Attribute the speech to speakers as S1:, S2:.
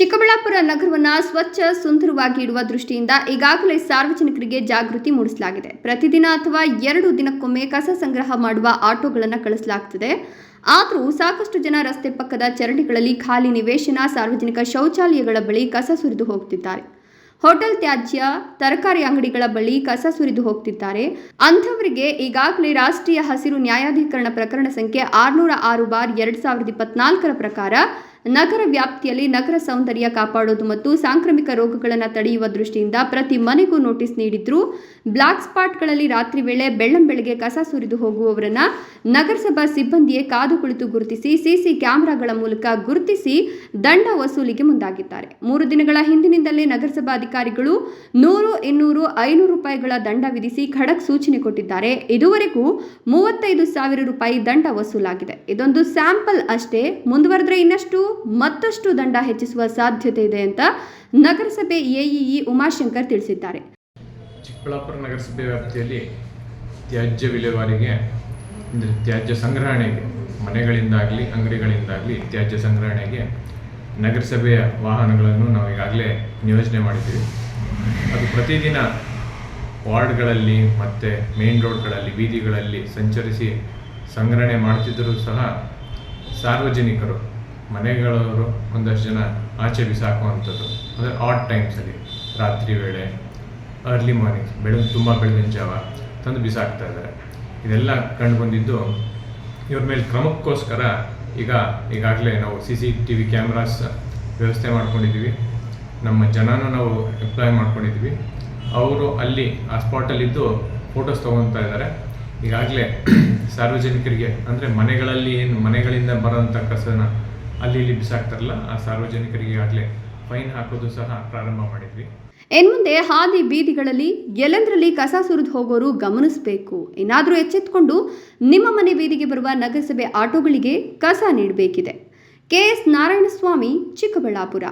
S1: ಚಿಕ್ಕಬಳ್ಳಾಪುರ ನಗರವನ್ನು ಸ್ವಚ್ಛ, ಸುಂದರವಾಗಿ ಇಡುವ ದೃಷ್ಟಿಯಿಂದ ಈಗಾಗಲೇ ಸಾರ್ವಜನಿಕರಿಗೆ ಜಾಗೃತಿ ಮೂಡಿಸಲಾಗಿದೆ. ಪ್ರತಿದಿನ ಅಥವಾ ಎರಡು ದಿನಕ್ಕೊಮ್ಮೆ ಕಸ ಸಂಗ್ರಹ ಮಾಡುವ ಆಟೋಗಳನ್ನು ಕಳಿಸಲಾಗುತ್ತದೆ ಆದರೂ ಸಾಕಷ್ಟು ಜನ ರಸ್ತೆ ಪಕ್ಕದ ಚರಂಡಿಗಳಲ್ಲಿ ಖಾಲಿ ನಿವೇಶನ, ಸಾರ್ವಜನಿಕ ಶೌಚಾಲಯಗಳ ಬಳಿ ಕಸ ಸುರಿದು ಹೋಗ್ತಿದ್ದಾರೆ. ಹೋಟೆಲ್ ತ್ಯಾಜ್ಯ, ತರಕಾರಿ ಅಂಗಡಿಗಳ ಬಳಿ ಕಸ ಸುರಿದು ಹೋಗ್ತಿದ್ದಾರೆ. ಅಂಥವರಿಗೆ ಈಗಾಗಲೇ ರಾಷ್ಟ್ರೀಯ ಹಸಿರು ನ್ಯಾಯಾಧೀಕರಣ ಪ್ರಕರಣ ಸಂಖ್ಯೆ ಆರುನೂರ ಆರು ಬಾರ್ ಎರಡು ಸಾವಿರದ ಇಪ್ಪತ್ನಾಲ್ಕರ ಪ್ರಕಾರ ನಗರ ವ್ಯಾಪ್ತಿಯಲ್ಲಿ ನಗರ ಸೌಂದರ್ಯ ಕಾಪಾಡೋದು ಮತ್ತು ಸಾಂಕ್ರಾಮಿಕ ರೋಗಗಳನ್ನು ತಡೆಯುವ ದೃಷ್ಟಿಯಿಂದ ಪ್ರತಿ ಮನೆಗೂ ನೋಟಿಸ್ ನೀಡಿದ್ರು. ಬ್ಲಾಕ್ ಸ್ಪಾಟ್ಗಳಲ್ಲಿ ರಾತ್ರಿ ವೇಳೆ ಬೆಳ್ಳಂಬೆಳಗ್ಗೆ ಕಸ ಸುರಿದು ಹೋಗುವವರನ್ನ ನಗರಸಭಾ ಸಿಬ್ಬಂದಿಯೇ ಕಾದು ಕುಳಿತು ಗುರುತಿಸಿ ಸಿಸಿ ಕ್ಯಾಮೆರಾಗಳ ಮೂಲಕ ಗುರುತಿಸಿ ದಂಡ ವಸೂಲಿಗೆ ಮುಂದಾಗಿದ್ದಾರೆ. ಮೂರು ದಿನಗಳ ಹಿಂದಿನಿಂದಲೇ ನಗರಸಭಾ ಅಧಿಕಾರಿಗಳು ನೂರು ಇನ್ನೂರು ಐನೂರು ರೂಪಾಯಿಗಳ ದಂಡ ವಿಧಿಸಿ ಖಡಕ್ ಸೂಚನೆ ಕೊಟ್ಟಿದ್ದಾರೆ. ಇದುವರೆಗೂ ಮೂವತ್ತೈದು ಸಾವಿರ ರೂಪಾಯಿ ದಂಡ ವಸೂಲಾಗಿದೆ. ಇದೊಂದು ಸ್ಯಾಂಪಲ್ ಅಷ್ಟೇ. ಮುಂದುವರೆದ್ರೆ ಇನ್ನಷ್ಟು? ಮತ್ತಷ್ಟು ದಂಡ ಹೆಚ್ಚಿಸುವ ಸಾಧ್ಯತೆ ಇದೆ ಅಂತ ನಗರಸಭೆ ಎಇಇ ಉಮಾಶಂಕರ್ ತಿಳಿಸಿದ್ದಾರೆ.
S2: ಚಿಕ್ಕಬಳ್ಳಾಪುರ ನಗರಸಭೆ ವ್ಯಾಪ್ತಿಯಲ್ಲಿ ತ್ಯಾಜ್ಯ ವಿಲೇವಾರಿಗೆ, ಅಂದರೆ ತ್ಯಾಜ್ಯ ಸಂಗ್ರಹಣೆಗೆ, ಮನೆಗಳಿಂದಾಗಲಿ, ಅಂಗಡಿಗಳಿಂದಾಗಲಿ ತ್ಯಾಜ್ಯ ಸಂಗ್ರಹಣೆಗೆ ನಗರಸಭೆಯ ವಾಹನಗಳನ್ನು ನಾವು ಈಗಾಗಲೇ ನಿಯೋಜನೆ ಮಾಡಿದ್ದೀವಿ. ಅದು ಪ್ರತಿದಿನ ವಾರ್ಡ್ಗಳಲ್ಲಿ ಮತ್ತು ಮೇನ್ ರೋಡ್ಗಳಲ್ಲಿ, ಬೀದಿಗಳಲ್ಲಿ ಸಂಚರಿಸಿ ಸಂಗ್ರಹಣೆ ಮಾಡ್ತಿದ್ದರೂ ಸಹ ಸಾರ್ವಜನಿಕರು ಮನೆಗಳವರು ಒಂದಷ್ಟು ಜನ ಆಚೆ ಬಿಸಾಕುವಂಥದ್ದು. ಅಂದರೆ ಆಟ್ ಟೈಮ್ಸಲ್ಲಿ ರಾತ್ರಿ ವೇಳೆ ಅರ್ಲಿ ಮಾರ್ನಿಂಗ್ ಬೆಳಗ್ಗೆ ತುಂಬ ಬೆಳಗಿನ ಜಾವ ತಂದು ಬಿಸಾಕ್ತಾ ಇದ್ದಾರೆ. ಇದೆಲ್ಲ ಕಂಡು ಬಂದಿದ್ದು ಇವ್ರ ಮೇಲೆ ಕ್ರಮಕ್ಕೋಸ್ಕರ ಈಗ, ಈಗಾಗಲೇ ನಾವು C C T V cameras ವ್ಯವಸ್ಥೆ ಮಾಡ್ಕೊಂಡಿದ್ದೀವಿ. ನಮ್ಮ ಜನನೂ ನಾವು ಎಂಪ್ಲಾಯ್ ಮಾಡ್ಕೊಂಡಿದ್ದೀವಿ. ಅವರು ಅಲ್ಲಿ, ಆ ಸ್ಪಾಟಲ್ಲಿದ್ದು ಫೋಟೋಸ್ ತೊಗೊತಾ ಇದ್ದಾರೆ. ಈಗಾಗಲೇ ಸಾರ್ವಜನಿಕರಿಗೆ, ಅಂದರೆ ಮನೆಗಳಲ್ಲಿ ಏನು, ಮನೆಗಳಿಂದ ಬರೋಂಥ ಕಸನ ಅಲ್ಲಿ ಇಲ್ಲಿ ಬಿಸಾಕ್ತಾರಲ್ಲ, ಆ ಸಾರ್ವಜನಿಕರಿಗೆ ಆಗಲೇ ಫೈನ್ ಹಾಕೋದು ಸಹ ಪ್ರಾರಂಭ ಮಾಡಿದ್ವಿ.
S1: ಇನ್ಮುಂದೆ ಹಾದಿ ಬೀದಿಗಳಲ್ಲಿ ಎಲ್ಲೆಂದರಲ್ಲಿ ಕಸ ಸುರಿದು ಹೋಗೋರು ಗಮನಿಸಬೇಕು. ಏನಾದರೂ ಎಚ್ಚೆತ್ತುಕೊಂಡು ನಿಮ್ಮ ಮನೆ ಬೀದಿಗೆ ಬರುವ ನಗರಸಭೆ ಆಟೋಗಳಿಗೆ ಕಸ ನೀಡಬೇಕಿದೆ. ಕೆಎಸ್ ನಾರಾಯಣಸ್ವಾಮಿ, ಚಿಕ್ಕಬಳ್ಳಾಪುರ.